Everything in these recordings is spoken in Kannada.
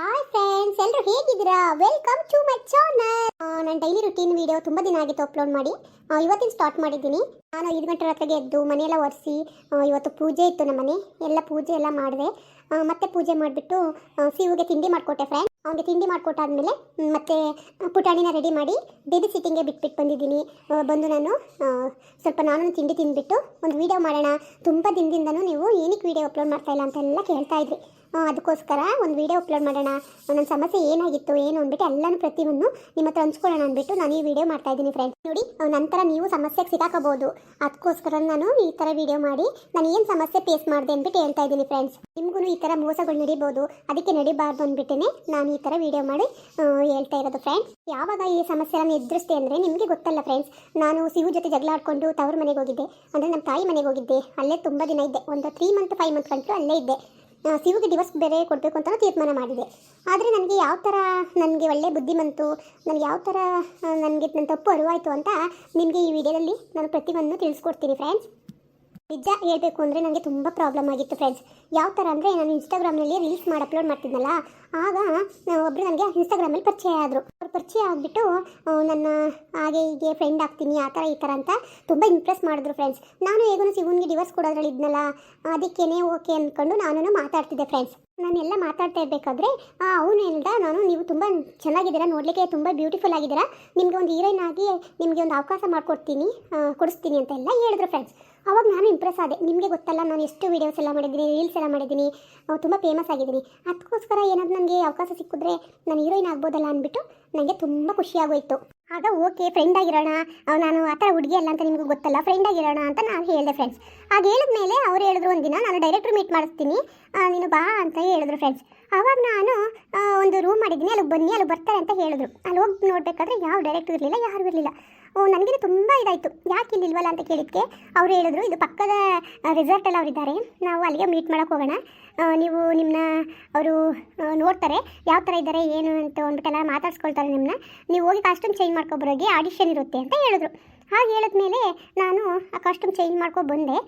ಹಾಯ್ ಫ್ರೆಂಡ್ಸ್ ಎಲ್ಲರೂ ಹೇಗಿದ್ದೀರಾ? ವೆಲ್ಕಮ್ ಟು ಮೈ ಚಾನಲ್ ನಾನು ಡೈಲಿ ರುಟೀನ್ ವಿಡಿಯೋ ತುಂಬ ದಿನ ಆಗಿತ್ತು ಅಪ್ಲೋಡ್ ಮಾಡಿ. ಇವತ್ತಿನ ಸ್ಟಾರ್ಟ್ ಮಾಡಿದ್ದೀನಿ. ನಾನು ಐದು ಗಂಟೆ ರಾತ್ರಿಗೆ ಎದ್ದು ಮನೆಯೆಲ್ಲ ಒರೆಸಿ ಇವತ್ತು ಪೂಜೆ ಇತ್ತು ನಮ್ಮ ಮನೆ. ಎಲ್ಲ ಪೂಜೆ ಎಲ್ಲ ಮಾಡಿದೆ. ಮತ್ತೆ ಪೂಜೆ ಮಾಡಿಬಿಟ್ಟು ಸಿವುಗೆ ತಿಂಡಿ ಮಾಡಿಕೊಟ್ಟೆ ಫ್ರೆಂಡ್ ಅವನಿಗೆ ತಿಂಡಿ ಮಾಡಿಕೊಟ್ಟಾದ್ಮೇಲೆ ಮತ್ತೆ ಪುಟಾಣಿನ ರೆಡಿ ಮಾಡಿ ಬೇಬಿ ಸಿಟ್ಟಿಂಗ್ಗೆ ಬಿಟ್ಬಿಟ್ಟು ಬಂದಿದ್ದೀನಿ. ಬಂದು ನಾನು ಸ್ವಲ್ಪ ನಾನು ತಿಂಡಿ ತಿಂದುಬಿಟ್ಟು ಒಂದು ವೀಡಿಯೋ ಮಾಡೋಣ. ತುಂಬ ದಿನದಿಂದನೂ ನೀವು ಏನಕ್ಕೆ ವೀಡಿಯೋ ಅಪ್ಲೋಡ್ ಮಾಡ್ತಾಯಿಲ್ಲ ಅಂತೆಲ್ಲ ಕೇಳ್ತಾ ಇದ್ರಿ. ಆ, ಅದಕ್ಕೋಸ್ಕರ ಒಂದು ವಿಡಿಯೋ ಅಪ್ಲೋಡ್ ಮಾಡೋಣ. ನನ್ನ ಸಮಸ್ಯೆ ಏನಾಗಿತ್ತು, ಏನು ಅಂದ್ಬಿಟ್ಟು ಎಲ್ಲನೂ ಪ್ರತಿಯೊಂದು ನಿಮ್ಮ ಹತ್ರ ಹಂಚ್ಕೊಳ್ಳೋಣ ಅಂದ್ಬಿಟ್ಟು ನಾನು ಈ ವಿಡಿಯೋ ಮಾಡ್ತಾ ಇದ್ದೀನಿ ಫ್ರೆಂಡ್ಸ್ ನೋಡಿ ನಂತರ ನೀವು ಸಮಸ್ಯೆಗೆ ಸಿಗಾಕೋಬಹುದು ಅದಕ್ಕೋಸ್ಕರ ನಾನು ಈ ಥರ ವಿಡಿಯೋ ಮಾಡಿ, ನಾನು ಏನು ಸಮಸ್ಯೆ ಫೇಸ್ ಮಾಡಿದೆ ಅಂದ್ಬಿಟ್ಟು ಹೇಳ್ತಾ ಇದ್ದೀನಿ ಫ್ರೆಂಡ್ಸ್ ನಿಮಗೂ ಈ ಥರ ಮೋಸಗಳು ನಡಿಬೋದು. ಅದಕ್ಕೆ ನಡಿಬಾರ್ದು ಅಂದ್ಬಿಟ್ಟೇ ನಾನು ಈ ಥರ ವಿಡಿಯೋ ಮಾಡಿ ಹೇಳ್ತಾ ಇರೋದು ಫ್ರೆಂಡ್ಸ್ ಯಾವಾಗ ಈ ಸಮಸ್ಯೆಯನ್ನು ಎದುರಿಸ್ತೆ ಅಂದರೆ ನಿಮಗೆ ಗೊತ್ತಲ್ಲ ಫ್ರೆಂಡ್ಸ್ ನಾನು ಸಿಹು ಜೊತೆ ಜಗಳ ಆಡ್ಕೊಂಡು ತವ್ರ ಮನೆಗೆ ಹೋಗಿದ್ದೆ. ಅಂದರೆ ನಮ್ಮ ತಾಯಿ ಮನೆಗೆ ಹೋಗಿದ್ದೆ. ಅಲ್ಲೇ ತುಂಬ ದಿನ ಇದ್ದೆ. ಒಂದು three month five month country ಅಲ್ಲೇ ಇದ್ದೆ. ಆ, ಡಿವೋರ್ಸ್ ಬೇರೆ ಕೊಡಬೇಕು ಅಂತ ತೀರ್ಮಾನ ಮಾಡಿದೆ. ಆದರೆ ನನಗೆ ಯಾವ ಥರ ನನಗೆ ಒಳ್ಳೆ ಬುದ್ಧಿ ಬಂತು ನನಗೆ ಯಾವ ಥರ ನನಗೆ ನನ್ನ ತಪ್ಪು ಅರಿವಾಯಿತು ಅಂತ ನಿಮಗೆ ಈ ವಿಡಿಯೋದಲ್ಲಿ ನಾನು ಪ್ರತಿಯೊಂದು ತಿಳಿಸ್ಕೊಡ್ತೀನಿ ಫ್ರೆಂಡ್ಸ್ ನಿಜ ಹೇಳಬೇಕು ಅಂದರೆ ನನಗೆ ತುಂಬ ಪ್ರಾಬ್ಲಮ್ ಆಗಿತ್ತು ಫ್ರೆಂಡ್ಸ್ ಯಾವ ಥರ ಅಂದರೆ ನಾನು ಇನ್ಸ್ಟಾಗ್ರಾಮ್ನಲ್ಲಿ ರೀಲ್ಸ್ ಮಾಡಿ ಅಪ್ಲೋಡ್ ಮಾಡ್ತಿದ್ನಲ್ಲ, ಆಗ ಒಬ್ಬರು ನನಗೆ ಇನ್ಸ್ಟಾಗ್ರಾಮಲ್ಲಿ ಪರಿಚಯ ಆದರು. ಅವ್ರು ಪರಿಚಯ ಆಗಿಬಿಟ್ಟು ನನ್ನ ಹಾಗೆ ಹೀಗೆ ಫ್ರೆಂಡ್ ಆಗ್ತೀನಿ, ಆ ಥರ ಈ ಥರ ಅಂತ ತುಂಬ ಇಂಪ್ರೆಸ್ ಮಾಡಿದ್ರು ಫ್ರೆಂಡ್ಸ್ ನಾನು ಹೇಗೂ ಸಿಗುನ್ಗೆ ಡಿವರ್ಸ್ ಕೊಡೋದ್ರಲ್ಲಿ ಇದ್ನಲ್ಲ, ಅದಕ್ಕೇನೆ ಓಕೆ ಅಂದ್ಕೊಂಡು ನಾನು ಮಾತಾಡ್ತಿದ್ದೆ ಫ್ರೆಂಡ್ಸ್ ನಾನೆಲ್ಲ ಮಾತಾಡ್ತಾ ಇರಬೇಕಾದ್ರೆ ಅವನು ಹೇಳ್ದ, ನಾನು ನೀವು ತುಂಬ ಚೆನ್ನಾಗಿದ್ದೀರಾ, ನೋಡಲಿಕ್ಕೆ ತುಂಬ ಬ್ಯೂಟಿಫುಲ್ ಆಗಿದ್ದೀರಾ. ನಿಮಗೆ ಒಂದು ಹೀರೋಯಿನ್ ಆಗಿ ನಿಮಗೆ ಒಂದು ಅವಕಾಶ ಮಾಡಿಕೊಡ್ತೀನಿ ಕೊಡಿಸ್ತೀನಿ ಅಂತ ಎಲ್ಲ ಹೇಳಿದ್ರು ಫ್ರೆಂಡ್ಸ್ ಅವಾಗ ನಾನು ಇಂಪ್ರೆಸ್ ಆದೆ. ನಿಮಗೆ ಗೊತ್ತಲ್ಲ, ನಾನು ಎಷ್ಟು ವೀಡಿಯೋಸ್ ಎಲ್ಲ ಮಾಡಿದ್ದೀನಿ ರೀಲ್ಸ್ ಎಲ್ಲ ಮಾಡಿದ್ದೀನಿ ತುಂಬ ಫೇಮಸ್ ಆಗಿದ್ದೀನಿ. ಅದಕ್ಕೋಸ್ಕರ ಏನಾದ್ರು ನನಗೆ ಅವಕಾಶ ಸಿಕ್ಕಿದ್ರೆ ನಾನು ಹೀರೋಯಿನ್ ಆಗ್ಬೋದಲ್ಲ ಅಂದ್ಬಿಟ್ಟು ನನಗೆ ತುಂಬ ಖುಷಿಯಾಗೋಯಿತು ಆಗ ಓಕೆ ಫ್ರೆಂಡ್ ಆಗಿರೋಣ ನಾನು ಆ ಥರ ಹುಡುಗಿ ಅಲ್ಲ ಅಂತ ನಿಮಗೂ ಗೊತ್ತಲ್ಲ ಫ್ರೆಂಡ್ ಆಗಿರೋಣ ಅಂತ ನಾನು ಹೇಳಿದೆ ಫ್ರೆಂಡ್ಸ್ ಆಗ ಹೇಳಿದ್ಮೇಲೆ ಅವ್ರು ಹೇಳಿದ್ರು ಒಂದಿನ, ನಾನು ಡೈರೆಕ್ಟ್ರು ಮೀಟ್ ಮಾಡಿಸ್ತೀನಿ ನೀನು ಬಾ ಅಂತ ಹೇಳಿದ್ರು ಫ್ರೆಂಡ್ಸ್ ಆವಾಗ ನಾನು ಒಂದು ರೂಮ್ ಮಾಡಿದ್ದೀನಿ ಅಲ್ಲಿ ಬನ್ನಿ ಅಲ್ಲಿ ಬರ್ತಾರೆ ಅಂತ ಹೇಳಿದ್ರು. ಅಲ್ಲಿ ಹೋಗಿ ನೋಡಬೇಕಾದ್ರೆ ಯಾವ ಡೈರೆಕ್ಟ್ ಇರಲಿಲ್ಲ, ಯಾರು ಇರಲಿಲ್ಲ. ನನಗೆ ತುಂಬ ಇದಾಯಿತು. ಯಾಕೆ ಇಲ್ಲಿಲ್ವಲ್ಲ ಅಂತ ಕೇಳಿದ್ಕೆ, ಅವ್ರು ಹೇಳಿದ್ರು, ಇದು ಪಕ್ಕದ ರೆಸಾರ್ಟಲ್ಲಿ ಅವರಿದ್ದಾರೆ. ನಾವು ಅಲ್ಲಿಗೆ ಮೀಟ್ ಮಾಡೋಕೆ ಹೋಗೋಣ. ನೀವು ನಿಮ್ಮನ್ನ ಅವರು ನೋಡ್ತಾರೆ, ಯಾವ ಥರ ಇದ್ದಾರೆ ಏನು ಅಂತ ಅಂದ್ಬಿಟ್ಟೆಲ್ಲ ಮಾತಾಡ್ಸ್ಕೊಳ್ತಾರೆ ನಿಮ್ಮನ್ನ ನೀವು ಹೋಗಿ ಕಾಸ್ಟ್ಯೂಮ್ ಚೇಂಜ್ ಮಾಡ್ಕೊಬರೋಗಿ ಆಡಿಷನ್ ಇರುತ್ತೆ ಅಂತ ಹೇಳಿದ್ರು. ಹಾಗೆ ಹೇಳಿದ್ಮೇಲೆ ನಾನು ಆ ಕಾಸ್ಟ್ಯೂಮ್ ಚೇಂಜ್ ಮಾಡ್ಕೊ ಬಂದೆ.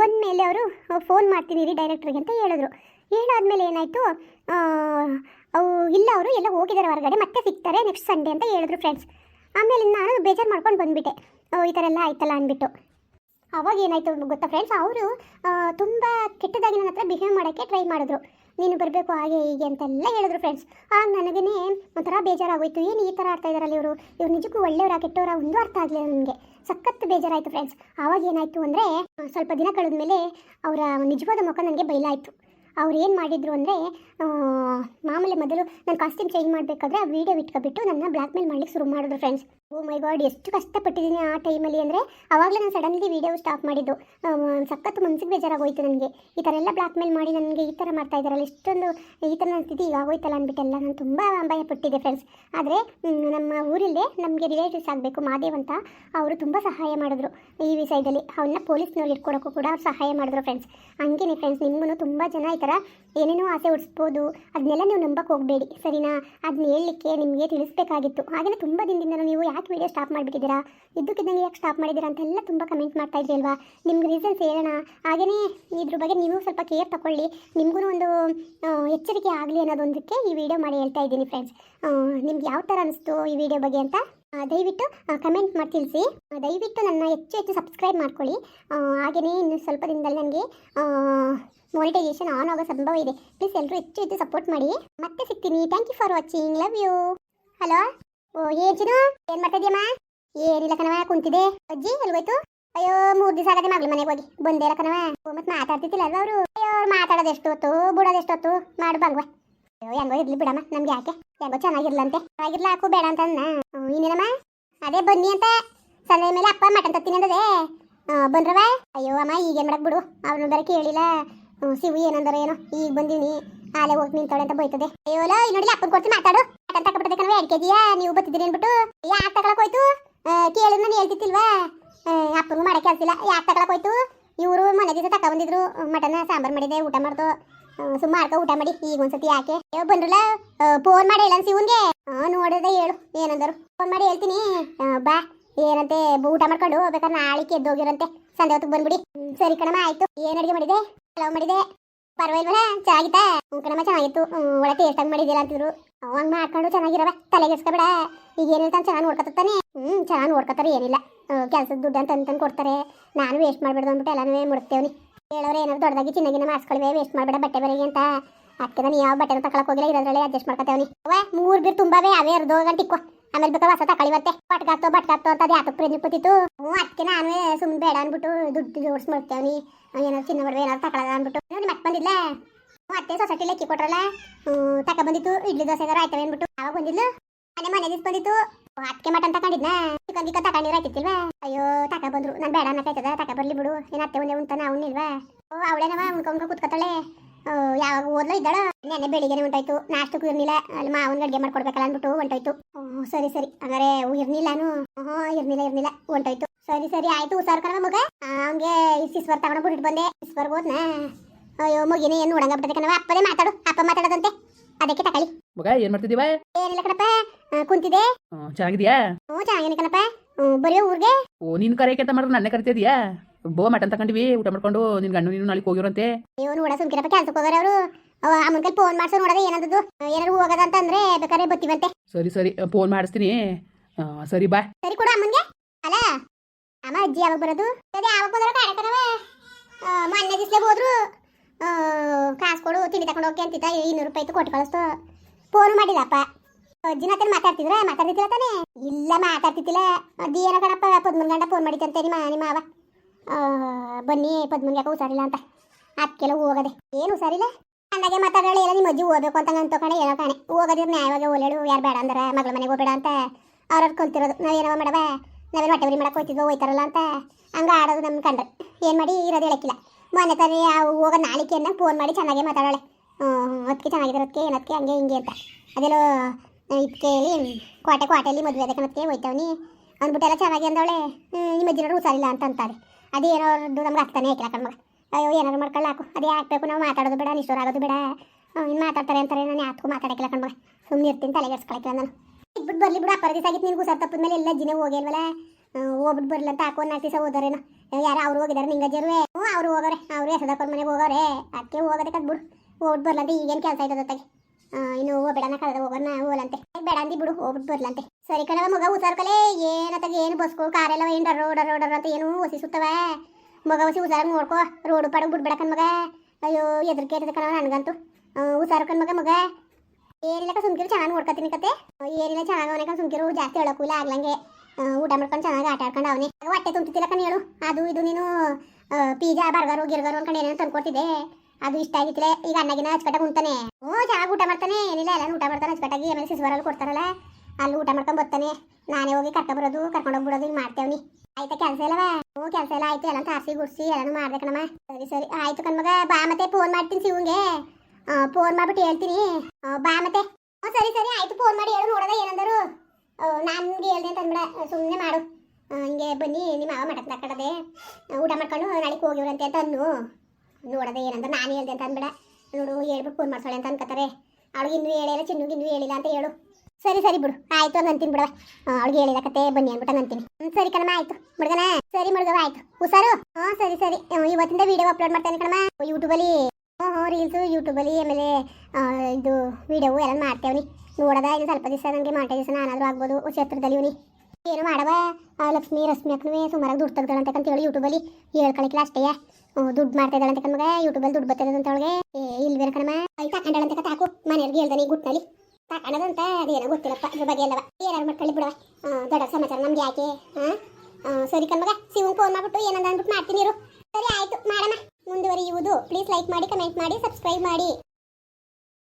ಬಂದ ಮೇಲೆ ಅವರು ಫೋನ್ ಮಾಡ್ತೀನಿ ರೀ ಡೈರೆಕ್ಟ್ರಿಗೆ ಅಂತ ಹೇಳಿದ್ರು. ಹೇಳಾದ್ಮೇಲೆ ಏನಾಯಿತು ಅವು, ಇಲ್ಲ ಅವರು, ಎಲ್ಲ ಹೋಗಿದ್ದಾರೆ ಹೊರಗಡೆ, ಮತ್ತೆ ಸಿಗ್ತಾರೆ ನೆಕ್ಸ್ಟ್ ಸಂಡೇ ಅಂತ ಹೇಳಿದ್ರು ಫ್ರೆಂಡ್ಸ್ ಆಮೇಲೆ ನಾನು ಬೇಜಾರು ಮಾಡ್ಕೊಂಡು ಬಂದುಬಿಟ್ಟೆ. ಈ ಥರ ಎಲ್ಲ ಆಯ್ತಲ್ಲ ಅಂದ್ಬಿಟ್ಟು. ಅವಾಗ ಏನಾಯಿತು ಗೊತ್ತಾ ಫ್ರೆಂಡ್ಸ್ ಅವರು ತುಂಬ ಕೆಟ್ಟದಾಗಿ ನನ್ನ ಹತ್ರ ಬಿಹೇವ್ ಮಾಡೋಕ್ಕೆ ಟ್ರೈ ಮಾಡಿದ್ರು. ನೀನು ಬರಬೇಕು ಹಾಗೆ ಹೀಗೆ ಅಂತೆಲ್ಲ ಹೇಳಿದ್ರು ಫ್ರೆಂಡ್ಸ್ ಆಗ ನನಗೇ ಒಂಥರ ಬೇಜಾರಾಗೋಯ್ತು. ಏನು ಈ ಥರ ಆಡ್ತಾ ಇವರು? ಇವ್ರು ನಿಜಕ್ಕೂ ಒಳ್ಳೆಯವರ, ಕೆಟ್ಟವರ? ಒಂದು ಅರ್ಥ ಆಗಲಿಲ್ಲ ನನಗೆ. ಸಖತ್ತು ಬೇಜಾರಾಯಿತು ಫ್ರೆಂಡ್ಸ್ ಆವಾಗ ಏನಾಯಿತು ಅಂದರೆ, ಸ್ವಲ್ಪ ದಿನ ಕಳೆದ ಮೇಲೆ ಅವರ ನಿಜವಾದ ಮುಖ ನನಗೆ ಬಯಲಾಯಿತು ಅವ್ರು ಏನು ಮಾಡಿದ್ರು ಅಂದರೆ ಮಾಮೂಲಿ ಮೊದಲು ನಾನು ಕಾಸ್ಟ್ಯೂಮ್ ಚೇಂಜ್ ಮಾಡಬೇಕಾದ್ರೆ ಆ ವೀಡಿಯೋ ಇಟ್ಕೊಬಿಟ್ಟು ನನ್ನ ಬ್ಲ್ಯಾಕ್ ಮೇಲ್ ಮಾಡ್ಲಿಕ್ಕೆ ಶುರು ಮಾಡಿದ್ರು ಫ್ರೆಂಡ್ಸ್ ಓ ಮೈ ಗಾಡ್, ಎಷ್ಟು ಕಷ್ಟಪಟ್ಟಿದ್ದೀನಿ ಆ ಟೈಮಲ್ಲಿ ಅಂದರೆ ಆವಾಗಲೇ ನಾನು ಸಡನ್ಲಿ ವೀಡಿಯೋ ಸ್ಟಾಪ್ ಮಾಡಿದ್ದು. ಸಖತ್ತು ಮನ್ಸಿಗೆ ಬೇಜಾರಾಗೋಯ್ತು ನನಗೆ. ಈ ಥರ ಎಲ್ಲ ಬ್ಲ್ಯಾಕ್ ಮೇಲ್ ಮಾಡಿ ನನಗೆ ಈ ಥರ ಮಾಡ್ತಾ ಇದ್ದಾರಲ್ಲ, ಇಷ್ಟೊಂದು ಈ ಥರ ನನ್ನ ಸ್ಥಿತಿ ಆಗೋಯ್ತಲ್ಲ ಅಂದ್ಬಿಟ್ಟೆಲ್ಲ ನಾನು ತುಂಬ ಭಯ ಪಟ್ಟಿದ್ದೆ ಫ್ರೆಂಡ್ಸ್ ಆದರೆ ನಮ್ಮ ಊರಿಲ್ಲದೆ ನಮಗೆ ರಿಲೇಟಿವ್ಸ್ ಆಗಬೇಕು, ಮಾದೇವ್ ಅಂತ ಅವರು ತುಂಬ ಸಹಾಯ ಮಾಡಿದ್ರು ಈ ವಿಷಯದಲ್ಲಿ ಅವನ್ನ ಪೊಲೀಸ್ನವ್ರು ಇಟ್ಕೊಡೋಕ್ಕೂ ಕೂಡ ಅವ್ರು ಸಹಾಯ ಮಾಡಿದ್ರು ಫ್ರೆಂಡ್ಸ್ ಹಂಗೇನೆ ಫ್ರೆಂಡ್ಸ್ ನಿಮಗೂ ತುಂಬ ಜನ ಈ ಥರ ಏನೇನೋ ಆಸೆ ಉಡಿಸ್ಬೋದು ಅದನ್ನೆಲ್ಲ ನೀವು ನಂಬಕ್ಕೆ ಹೋಗಬೇಡಿ, ಸರಿನಾ? ಅದನ್ನ ಹೇಳಲಿಕ್ಕೆ ನಿಮಗೆ ತಿಳಿಸ್ಬೇಕಾಗಿತ್ತು. ಹಾಗೆಯೇ ತುಂಬ ದಿನದಿಂದ ನೀವು ಯಾಕೆ ವಿಡಿಯೋ ಸ್ಟಾಪ್ ಮಾಡಿಬಿಟ್ಟಿದ್ದೀರಾ? ಇದ್ದಕ್ಕಿದ್ದಂಗೆ ಯಾಕೆ ಸ್ಟಾಪ್ ಮಾಡಿದ್ದೀರಾ ಅಂತೆಲ್ಲ ತುಂಬ ಕಮೆಂಟ್ ಮಾಡ್ತಾ ಇದ್ರಿ ಅಲ್ವಾ? ನಿಮ್ಗೆ ರೀಸನ್ಸ್ ಹೇಳೋಣ. ಹಾಗೆಯೇ ಇದ್ರ ಬಗ್ಗೆ ನೀವು ಸ್ವಲ್ಪ ಕೇರ್ ತಗೊಳ್ಳಿ ನಿಮಗೂ ಒಂದು ಎಚ್ಚರಿಕೆ ಆಗಲಿ ಅನ್ನೋದೊಂದಕ್ಕೆ ಈ ವಿಡಿಯೋ ಮಾಡಿ ಹೇಳ್ತಾ ಇದ್ದೀನಿ ಫ್ರೆಂಡ್ಸ್ ನಿಮ್ಗೆ ಯಾವ ಥರ ಅನಿಸ್ತು ಈ ವಿಡಿಯೋ ಬಗ್ಗೆ ಅಂತ ದಯವಿಟ್ಟು ಕಮೆಂಟ್ ಮಾಡಿ ತಿಳಿಸಿ. ದಯವಿಟ್ಟು ನನ್ನ ಹೆಚ್ಚು ಹೆಚ್ಚು ಸಬ್ಸ್ಕ್ರೈಬ್ ಮಾಡ್ಕೊಳ್ಳಿ. ಹಾಗೆಯೇ ಇನ್ನು ಸ್ವಲ್ಪ ದಿನದಲ್ಲಿ ನನಗೆ ಮಾನಿಟೈಸೇಷನ್ ಆನ್ ಆಗೋ ಸಂಭವ ಇದೆ. ಪ್ಲೀಸ್ ಎಲ್ಲರೂ ಹೆಚ್ಚು ಹೆಚ್ಚು ಸಪೋರ್ಟ್ ಮಾಡಿ. ಮತ್ತೆ ಸಿಗ್ತೀನಿ. Thank you for watching love you hello ಏನ್ ಚಿನ್ನು, ಏನ್ ಮಾಡ್ತಿದ್ಯಮ್ಮ ಏನಿಲ್ಲ ಕಣವ ಕುಂತಿದೆ ಅಜ್ಜಿ ಎಲ್ಗೋಯ್ತು ಅಯ್ಯೋ, ಮೂರ್ ದಿವಸ ಆಗದೆ ಮಗಳ ಮನೆಗೆ ಹೋಗಿ. ಬಂದೇ ಇಲ್ಲ ಕಣವ ಮತ್ ಮಾತಾಡ್ತಿದ್ದಿಲ್ಲ ಅಲ್ವಾ ಅವರು? ಅಯ್ಯೋ, ಅವ್ರು ಮಾತಾಡೋದು ಎಷ್ಟೊತ್ತು? ಬಿಡೋದು ಎಷ್ಟೊತ್ತು? ಮಾಡು ಬಂಗ್ವ. ಅಯ್ಯೋ, ಹೆಂಗೋ ಇರ್ಲಿ ಬಿಡಮ್ಮ, ನಮ್ಗೆ ಯಾಕೆ? ಹೆಂಗೋ ಚೆನ್ನಾಗಿರ್ಲಂತೆ. ಆಗಿರ್ಲ ಹಾಕು ಬೇಡ ಅಂತ ಇನ್ನೇನಮ್ಮ? ಅದೇ ಬನ್ನಿ ಅಂತ ಸಂಜೆ ಮೇಲೆ ಅಪ್ಪ ಮಟನ್ ತತ್ತೀನಿ ಅಂದದೆ. ಬಂದ್ರವ ಅಯ್ಯೋ, ಅಮ್ಮ, ಈಗೇನು ಮಾಡಕ್ ಬಿಡು. ಅವ್ರನ್ನ ಬೇರೆ ಕೇಳಿಲ್ಲ. ಸಿವು ಏನಂದಾರ ಏನೋ? ಈಗ ಬಂದೀನಿ. ಆಲೆ ಹೋಗಿ ನಿಂತವಳೆ ಅಂತ ಬೈತದೆ. ಅಯ್ಯೋ ಲೋ ಈ ನೋಡಿ ಅಪ್ಪನ ಕೊಡ್ತೀನಿ ಮಾತಾಡು. ಮಟನ್ ತಗೊಬಿಟ್ಟದೆ ಕಣವೇ ಎರಡು ಕೆಜಿಯ? ನೀವು ಬತ್ತಿದ್ದೀರಿ ಅನ್ಬಿಟ್ಟು ಯಾಕೆ ತಗೊಳಕ್ ಹೋಯ್ತು? ಕೇಳಿದ್ ನಾನು ಹೇಳ್ತಿತ್ತಿಲ್ವಾ ಅಪ್ಪನಿಗೂ ಮಾಡಕ್ಕೆ ಕೆಲಸಿಲ್ಲ ಯಾಕೆ ತಗೊಳಕ್ ಹೋಯ್ತು? ಇವರು ಮನೆ ದಿವಸ ತಕ ಬಂದಿದ್ರು. ಮಟನ್, ಸಾಂಬಾರ್ ಮಾಡಿದೆ, ಊಟ ಮಾಡ್ದು. ಸುಮ್ಮ ಊಟ ಮಾಡಿ. ಈಗ ಒಂದ್ಸತಿ ಯಾಕೆ? ಅಯ್ಯೋ ಬಂದ್ರಲ್ಲ ಫೋನ್ ಮಾಡಿ ಹೇಳ ಸಿವನ್ಗೆ ನೋಡಿದ್ರೆ ಹೇಳು. ಏನಂದರು? ಫೋನ್ ಮಾಡಿ ಹೇಳ್ತೀನಿ. ಬಾ. ಏನಂತೆ ಊಟ ಮಾಡ್ಕೊಂಡು ಬೇಕಾದ್ರೆ ನಾಳೆ ಎದ್ದೋಗಿರಂತೆ ಸಂಜೆ ಹೊತ್ತಿಗೆ ಬಂದ್ಬಿಡಿ. ಸರಿ ಕಣಮ್ಮ, ಆಯ್ತು. ಏನ್ ಅಡಿಗೆ ಮಾಡಿದೆ? ಪಲಾವ್ ಮಾಡಿದೆ. ಪರವಾಗಿಲ್ವಲ್ಲ ಚೆನ್ನಾಗಿತ್ತಾ ಹ್ಞೂ ಚೆನ್ನಾಗಿತ್ತು. ಹ್ಞೂ, ಒಳ್ಳೆ ಟೇಸ್ಟ್ ಆಗಿ ಮಾಡಿದ್ದೀರಾ ಅಂತಿದ್ರು. ಅವಂಗ್ ಮಾಡ್ಕೊಂಡು ಚೆನ್ನಾಗಿರವ. ತಲೆಗೆಡ್ಸ್ಕೊಬೇಡ ಈಗ ಏನಿಲ್ಲ ಚೆನ್ನಾಗಿ ನೋಡ್ಕೊತಾನೆ ಹ್ಞೂ ಚೆನ್ನಾಗಿ ನೋಡ್ಕೊತಾರೆ ಏನಿಲ್ಲ. ಕೆಲಸದ ದುಡ್ಡು ಅಂತ ಅಂತಂದು ಕೊಡ್ತಾರೆ. ನಾನು ವೇಸ್ಟ್ ಮಾಡ್ಬೇಡ್ದು ಅಂದ್ಬಿಟ್ಟು ಎಲ್ಲನೂ ಮುಡ್ತೇವ್ನಿ ಹೇಳೋರು ಏನಾದ್ರು ದೊಡ್ಡದಾಗಿ ಚಿನ್ನಗಿನ ಮಾಡಿಸ್ಕೊಳ್ವೆ ವೇಸ್ಟ್ ಮಾಡಬೇಡ ಬಟ್ಟೆ ಬರೆಗೆ ಅಂತ. ಅದಕ್ಕೆ ನಾನು ಯಾವ ಬಟ್ಟೆನ ತಗೊಳಕ್ ಹೋಗಿಲ್ಲ ಇರೋದ್ರಲ್ಲೇ ಅಡ್ಜಸ್ಟ್ ಮಾಡ್ಕೊತೇವ್ನಿ. ಅವ ಮೂರು ಬೀರ್ ತುಂಬಾವೇ ಅವೇ ಅರ್ಧ ಗಂಟಿಕ್ವ ಆಮೇಲೆ ಬೇಕಾ ಹೊಸ ತಗೊಳಿವತ್ತೆ ಪಟ್ಕಾಕ್ತೋ ಬಟ್ಕಾಕ್ತೋ ಅಂತ ಅದು ಯಾತಕ್ಕೆ ಪ್ರೇಮ್ ಕೂತಿತ್ತು ಹ್ಞೂ ಅದಕ್ಕೆ ನಾನು ಸುಮ್ಮನೆ ಬೇಡ ಅಂದ್ಬಿಟ್ಟು ದುಡ್ಡು ಜೋಡಿಸ್ ಮಾಡ್ತೇವ್ನಿ ಏನಾದ್ರು ಚಿನ್ನ ಬಡವೆ ಏನಾದ್ರು ತಕೊಳ್ಳೋದ ಅಂದ್ಬಿಟ್ಟು ನೋಡಿ ಮತ್ತೆ ಬಂದಿಲ್ಲ ಹ್ಞೂ, ಅತ್ತೆ ಸೊಸೈಟಿ ಲೆಕ್ಕಿ ಕೊಟ್ರಲ್ಲ? ಹ್ಞೂ, ತಕ ಬಂದಿತ್ತು, ಇಡ್ಲಿ ದೋಸೆಗಾರ ಆಯ್ತವೆ ಅಂದ್ಬಿಟ್ಟು ಅವಾಗ ಬಂದಿಲ್ಲ ಮನೆ ಮನೆ ದಿಸ್ ಬಂದಿತ್ತು. ಅದಕ್ಕೆ ಮಟನ್ ತಗೊಂಡಿದ್ನ ಚಿಕನ್ ಗಿಕ್ಕ ತಗೊಂಡಿರ ಆಯ್ತಿಲ್ವಾ ಅಯ್ಯೋ, ತಕ ಬಂದ್ರು. ನಾನು ಬೇಡ ಅನ್ನಕಾಯ್ತದ ತಕ ಬರ್ಲಿ ಬಿಡು. ಏನತ್ತೆ ಅತ್ತೆ ಒಂದೇ ಉಂಟ, ನಾವು ಇಲ್ವಾ ಓ, ಅವಳೇನವ ಉಣ್ಕೊಂಡ್ ಕೂತ್ಕೊತಾಳೆ. ಯಾವಾಗ ಓದ್ಲಾ ಇದ್ದಾಳ? ನೆನ್ನೆ ಬೆಳಿಗ್ಗೆನೆ ಹೊಂಟೋಯ್ತು ನಾಷ್ಟಕ್ಕೂ ಇರ್ಲಿಲ್ಲ. ಅಲ್ಲಿ ಮಾವನ್ ಅಡ್ಗೆ ಮಾಡ್ಕೊಡ್ಬೇಕಲ್ಲ ಅಂದ್ಬಿಟ್ಟು ಹೊಂಟೋಯ್ತು. ಹ್ಞೂ ಸರಿ ಸರಿ. ಹಂಗಾರೆ ಇರ್ನಿಲ್ಲಾನು ಹ್ಞೂ ಇರ್ನಿಲ್ಲ ಇರ್ನಿಲ್ಲ. ಹೊಂಟೋಯ್ತು. ಸರಿ ಸರಿ. ಆಯ್ತು ಹುಷಾರ್ ಕಣ ಮಗ. ಅವ್ನಿಗೆ ಸಿಸ್ವರ್ ತಗೊಂಡು ಬಿಟ್ಟು ಬಂದೆ. ಸಿಸ್ವರ್ ಹೋದ್ನ ಅಯ್ಯೋ ಮಗಿನ ಏನು ನೋಡಂಗ ಬಿಡ್ತದೆ ಕಣವ ಅಪ್ಪದೇ ಮಾತಾಡು. ಅಪ್ಪ ಮಾತಾಡೋದಂತೆ. ಅದಕ್ಕೆ ತಕಳಿ. ಮಗ ಏನ್ ಮಾಡ್ತಿದೀವ ಏನಿಲ್ಲ ಕಣಪ್ಪ. ಕುಂತಿದೆ ಚೆನ್ನಾಗಿದ್ಯಾ ಹ್ಞೂ ಚೆನ್ನಾಗಿನ ಕಣಪ್ಪ. ಬರೀ ಊರಿಗೆ. ಓ ನೀನ್ ಕರೆಯಕ್ಕೆ ಅಂತ ಮಾಡಿದ್ರೆ ನನ್ನೇ ಕರಿತಿದ್ಯಾ? ಬೋ ಮಟನ್ ತಕೊಂಡಿವಿ ಊಟ ಮಾಡ್ಕೊಂಡು ನಿನ್ ಗಂಡು ನೀನು ನಾಳೆ ಹೋಗಿರಂತೆ. ಅಯ್ಯೋ ನೋಡ ಸುಮ್ಕಿರಪ್ಪ ಕೆಲ್ಸಕ್ಕೆ ಹೋಗೋರು ಅವರು. ಅಮ್ಮನ ಫೋನ್ ಮಾಡ್ಸೋ ನೋಡೋದು ಏನಂದದ್ದು? ಏನಾದ್ರು ಹೋಗೋದ ಅಂತಂದ್ರೆ ಬೇಕಾದ್ರೆ ಬತ್ತೀವಂತೆ ಸರಿ ಸರಿ ಫೋನ್ ಮಾಡಿಸ್ತೀನಿ. ಸರಿ ಬಾ ಸರಿ ಕೊಡು ಅಮ್ಮನ್ಗೆ. ಅಲ್ಲ ಅಮ್ಮ ಅಜ್ಜಿ ಯಾವಾಗ ಬರೋದು? ಅದೇ ಯಾವಾಗ ಬಂದ್ರೆ ಕಾಡಕನವ ಮೊನ್ನೆ ದಿಸ್ಲೆ ಹೋದ್ರು. ಕಾಸು ಕೊಡು ತಿಂಡಿ ತಗೊಂಡು ಹೋಗಿ ಅಂತಿದ್ದ ಇನ್ನೂರು ರೂಪಾಯಿ ಕೊಟ್ಟು ಕಳಿಸ್ತು. ಫೋನ್ ಮಾಡಿದಪ್ಪ ಅಜ್ಜಿ ಹತ್ರ ಮಾತಾಡ್ತಿದ್ರ? ಮಾತಾಡ್ತಿದ್ದಿಲ್ಲ ತಾನೇ? ಇಲ್ಲ ಮಾತಾಡ್ತಿದ್ದಿಲ್ಲ. ಅದೇನೋ ಕಣಪ್ಪ ಪದ್ಮನ್ ಗಂಡ ಫೋನ್ ಮಾಡಿದ್ದಂತೆ ನಿಮ್ಮ ನಿಮ್ಮ ಮಾವ. ಆ, ಬನ್ನಿ ಪದ್ಮನ್ ಯಾಕೆ ಹುಷಾರಿಲ್ಲ ಅಂತ. ಅದಕ್ಕೆಲ್ಲ ಹೋಗದೆ. ಏನು ಹುಷಾರಿಲ್ಲ ಅಂದಾಗೆ ಮಾತಾಡೋಳು ಎಲ್ಲ ನಿಮ್ಮ ಅಜ್ಜಿ ಓದಬೇಕು ಅಂತ ಅಂತ ಕಣೆ ಹೇಳೋ ಕಾಣೆ. ಹೋಗೋದಿರ್ ನ್ಯಾಯವಾಗಿ ಓಲೇಡು ಯಾರು ಬೇಡ ಅಂದ್ರೆ, ಮಗಳ ಮನೆಗೆ ಹೋಗ್ಬೇಡ ಅಂತ ಅವ್ರವ್ರು ಕಲ್ತಿರೋದು ನಾವೇನವ ಮಾಡವ? ನಾವೇನು ಹೊಟ್ಟೆ ಮಾಡಕ್ಕೆ ಹೋಯ್ತಿದ್ವೋ, ಹೋಯ್ತಾರಲ್ಲ ಅಂತ ಹಂಗೆ ಆಡೋದು ನಮ್ಮ ಕಂಡ್ರೆ. ಏನು ಮಾಡಿ ಇರೋದು ಹೇಳಕ್ಕಿಲ್ಲ. ಮೊನ್ನೆ ತಾನೇ ಹೋಗೋ ನಾಳಿಕೆ ಅನ್ನೋ ಫೋನ್ ಮಾಡಿ ಚೆನ್ನಾಗೇ ಮಾತಾಡೋಳೆ. ಅದಕ್ಕೆ ಚೆನ್ನಾಗಿರೋದಕ್ಕೆ ಏನದಕ್ಕೆ ಹಂಗೆ ಹಿಂಗೆ ಅಂತ. ಅದೆಲ್ಲೋ ಇದಕ್ಕೆ ಹೇಳಿ ಕೋಟೆ ಕೋಟೆಯಲ್ಲಿ ಮದುವೆ ಅದಕ್ಕೆ ಹೋಯ್ತವನಿ. ಅಂದ್ಬಿಟ್ಟೆಲ್ಲ ಚೆನ್ನಾಗಿ ಅಂದವಳೆ. ನಿಮ್ಮ ಜನರು ಹುಷಾರಿಲ್ಲ ಅಂತ ಅಂತಾರೆ. ಅದೇನೋ ಏನೋ ನಮ್ಗೆ ಆಗ್ತಾನೆ ಹಾಕಿಲ್ಲ ಕಣ್ಮಗ ಅಯ್ಯೋ, ಏನಾದ್ರು ಮಾಡ್ಕೊಳ್ಳ, ಹಾಕು. ಅದೇ ಹಾಕ್ಬೇಕು ನಾವು ಮಾತಾಡೋದು ಬೇಡ ನಿಷ್ಠೂರ ಆಗೋದು ಬೇಡ. ಇನ್ನು ಮಾತಾಡ್ತಾರೆ ಅಂತಾರೆ, ನಾನು ಯಾತಕ್ಕೂ ಮಾತಾಡಕ್ಕಿಲ್ಲ ಕಣ್ಮಗ ಸುಮ್ಮನೆ ಇರ್ತೀನಿ ತಲೆಗೆಡ್ಸ್ಕೊಳಕ್ಕಿಲ್ಲ ನಾನು. ಇಟ್ಬಿಟ್ಟು ಬರ್ಲಿ ಬಿಡು ಅಪ್ಪರ ದಿವಸ ಆಗಿತ್ತು ನಿನ್ಗೂ ಸರ್ ತಪ್ಪದ ಮೇಲೆ ಎಲ್ಲ ಜಿನ ಹೋಗಿಲ್ವಲ್ಲ ಹೋಗ್ಬಿಟ್ಟು ಬರ್ಲಿ ಅಂತ ಹಾಕೋ ನಾಲ್ಕು ದಿವಸ ಹೋದರೇನು. ಯಾರು ಅವ್ರು ಹೋಗಿದಾರೆ ನಿಂಗಜ್ಜರುವೆ ಹ್ಞೂ ಅವ್ರು ಹೋಗೋರೆ ಅವರೇ ಹೆಸದಕ್ಕವ್ರ ಮನೆಗೆ ಹೋಗೋರೆ ಅದಕ್ಕೆ ಹೋಗೋದಕ್ಕೆ ಅದು ಬಿಡು ಹೋಗ್ಬಿಟ್ಟು ಬರ್ಲಂತೆ ಈಗೇನು ಕೆಲಸ ಆಯ್ತದ ಹೊತ್ತಾಗೆ ಇನ್ನು ಹೋಗ್ಬೇಡನ ಕಳೆದ ಹೋಗೋಣ ಹೋಲಂತೆ ಬೇಡ ಅಂದಿ ಬಿಡು ಹೋಗ್ಬಿಟ್ಟು ಬರ್ಲಂತೆ. ಸರಿ ಕಣವ ಮಗ ಉಸಾರ್ಕಲೆ ಏನತ್ತಾಗ ಏನು ಬಸ್ಕೋ, ಕಾರೆಲ್ಲ ಏನು ರೋಡ್ ರೋಡ್ ಅಂತ ಏನು ಹೊಸಿ ಸುತ್ತವ ಮಗ ಹೊಸಿ ಉಸಾರ ನೋಡ್ಕೋ, ರೋಡ್ ಪಾಡು ಬಿಡ್ಬೇಡ ಕಣ್ ಮಗ. ಅಯ್ಯೋ, ಎದ್ರ ಇರ್ತದೆ ಕಣವ ನನಗಂತೂ. ಉಸಾರ್ಕನ್ ಮಗ ಮಗ. ಏನಿಲ್ಲ ಸುಮ್ಕಿರು, ಚೆನ್ನಾಗಿ ನೋಡ್ಕೊತೀನಿ ಕತೆ. ಏನಿಲ್ಲ, ಚೆನ್ನಾಗಿ ಅವನೇ ಸುಮ್ಕಿರು, ಜಾಸ್ತಿ ಹೇಳಕ್ಕೂ ಇಲ್ಲ, ಆಗ್ಲಂಗೆ. ಊಟ ಮಾಡ್ಕೊಂಡು ಚೆನ್ನಾಗಿ ಆಟ ಆಡ್ಕೊಂಡು ಅವನೇ. ಹೊಟ್ಟೆ ತುಂಬ್ತಿಲ್ಲ ಕಣ ಹೇಳು. ಅದು, ಇದು ನೀನು ಪಿಜ್ಜಾ ಬರ್ಗರು, ಗಿರ್ಗರು ಅನ್ಕೊಂಡು ಏನೇನು ತಂದ್ಕೊಡ್ತಿದ್ದೆ. ಅದು ಇಷ್ಟ ಆಗಿತ್ತಿಲ್ಲ ಈಗ ಅಣ್ಣಗಿನ ಅಚ್ಚಕಟ್ಟಾಗಿ ಉಣ್ತಾನೆ. ಓ, ಚೆನ್ನಾಗಿ ಊಟ ಮಾಡ್ತಾನೆ. ಏನಿಲ್ಲ ಎಲ್ಲ ಊಟ ಮಾಡ್ತಾನೆ ಅಚ್ಚಕಟ್ಟಾಗಿ ಆಮೇಲೆ ಸಿಸ್ವರಲ್ಲಿ ಕೊಡ್ತಾರಲ್ಲ, ಅಲ್ಲಿ ಊಟ ಮಾಡ್ಕೊಂಡು ಬರ್ತಾನೆ. ನಾನೇ ಹೋಗಿ ಕರ್ಕೊಂಡು ಬರೋದು, ಕರ್ಕೊಂಡು ಹೋಗ್ಬಿಡೋದು, ಹಿಂಗೆ ಮಾಡ್ತೇವ್ನಿ ಆಯ್ತಾ ಕೆಲಸ ಇಲ್ಲವ? ಓ, ಕೆಲಸ ಎಲ್ಲ ಆಯ್ತು ಎಲ್ಲ ತಾರಿಸಿ ಗುಡ್ಸಿ, ಎಲ್ಲನೂ ಮಾಡ್ದೆ ಸರಿ ಸರಿ. ಆಯ್ತು ಕಣ್ಮಗ, ಬಾ ಮತ್ತೆ ಫೋನ್ ಮಾಡ್ತೀನಿ ಸಿಗುಂಗೆ ಫೋನ್ ಮಾಡ್ಬಿಟ್ಟು ಹೇಳ್ತೀನಿ. ಬಾ ಮತ್ತೆ. ಹ್ಞೂ ಸರಿ ಸರಿ, ಆಯ್ತು ಫೋನ್ ಮಾಡಿ ಹೇಳು, ನೋಡೋದ ಏನಂದರು. ನಿಮ್ಗೆ ಹೇಳ್ದೆ ಅಂತ ಸುಮ್ಮನೆ ಮಾಡು. ಹಿಂಗೆ ಬನ್ನಿ, ನಿಮ್ಮ ಮಾವ ಮಟನ್ ಊಟ ಮಾಡ್ಕೊಂಡು ನಾಳೆಗೆ ಹೋಗಿವ್ರಂತೆ ಅಂತ ಅನ್ನು ನೋಡದೆ ಏನಂತ ನಾನು ಹೇಳ್ದೆ ಅಂತ ಅಂದ್ಬಿಡ. ನೋಡು ಹೇಳ್ಬಿಟ್ಟು ಫೋನ್ ಮಾಡ್ಸೋಳೆ ಅಂತ ಅನ್ಕೋತಾರೆ ಅವಳಿಗೆ ಇನ್ನೂ ಹೇಳಿಲ್ಲ, ಚಿನ್ನಗೆ ಇನ್ನೂ ಹೇಳಿಲ್ಲ ಅಂತ ಹೇಳು. ಸರಿ ಸರಿ ಬಿಡು. ಆಯ್ತು ಅಂತ ಅಂತೀನಿ ಬಿಡವ ಅವಳಿಗೆ ಹೇಳಿದ ಕತೆ, ಬನ್ನಿ ಅಂದ್ಬಿಟ್ಟು ಅಂತೀನಿ ಸರಿ ಕಣಮ್ಮ, ಆಯ್ತು. ಮುಡ್ಗನ ಸರಿ ಮುಡ್ಗವ ಆಯ್ತು. ಹುಷಾರು? ಹಾಂ ಸರಿ ಸರಿ. ಇವತ್ತಿಂದ ವಿಡಿಯೋ ಅಪ್ಲೋಡ್ ಮಾಡ್ತೇನೆ ಕಣಮ್ಮ. ಯೂಟ್ಯೂಬಲ್ಲಿ ಹ್ಞೂ ಹ್ಞೂ ರೀಲ್ಸು ಯೂಟ್ಯೂಬಲ್ಲಿ ಆಮೇಲೆ ಇದು ವಿಡಿಯೋ ಎಲ್ಲ ಮಾಡ್ತೇವ್ನಿ ನೋಡದ, ಇನ್ನು ಸ್ವಲ್ಪ ದಿವಸ ನನಗೆ ಮಾಡ್ತಾ ದಿವಸ ನಾನಾದರೂ ಆಗ್ಬೋದು ಕ್ಷೇತ್ರದಲ್ಲಿ ಇವನಿ. ಏನು ಮಾಡವ? ಲಕ್ಷ್ಮಿ, ರಶ್ಮಿ ಅಕ್ಕನೂ ಸುಮಾರಾಗಿ ದುಡ್ಡು ತೆಗ್ದಾಳಂತಕ್ಕಂತ ಹೇಳಿ ಯೂಟ್ಯೂಬಲ್ಲಿ ಹೇಳ್ಕೊಳಕ್ಕಿಲ್ಲ ಅಷ್ಟೇ. ದುಡ್ಡು ಮಾಡ್ತಾ ಇದ್ದಾಳಂತ ಕಣ್ಮಗ ಯೂಟ್ಯೂಬಲ್ಲಿ ದುಡ್ಡು ಬರ್ತಾ ಅಂತ ಅವಳಿಗೆ. ಇಲ್ವೇನ ಕಣಮ್ಮ ಅಲ್ಲಿ ತಕೊಂಡಳಂತ ಕತೆ ಹಾಕು. ಮನೆಯವ್ರಿಗೆ ಹೇಳ್ದಾನೆ ಗುಟ್ನಲ್ಲಿ. ತಕೊಂಡದಂತ ಅದೇನೋ ಗೊತ್ತಿಲ್ಲಪ್ಪ, ಇದ್ರ ಬಗ್ಗೆ ಎಲ್ಲವ. ಏನಾರು ಮಾಡ್ಕೊಳ್ಳಿ ಬಿಡವ ದೊಡ್ಡ ಸಮಾಚಾರ ನಮ್ಗೆ ಯಾಕೆ? ಸರಿ ಕಣ್ಮಗ ಸಿಂಗ್ ಫೋನ್ ಮಾಡ್ಬಿಟ್ಟು ಏನಂದ ಅಂದ್ಬಿಟ್ಟು ಮಾಡ್ತೀನಿ ಸರಿ, ಆಯ್ತು, ಮಾಡಮ್ಮ. ಮುಂದುವರಿಯುವುದು. ಪ್ಲೀಸ್ ಲೈಕ್ ಮಾಡಿ ಕಮೆಂಟ್ ಮಾಡಿ ಸಬ್ಸ್ಕ್ರೈಬ್ ಮಾಡಿ.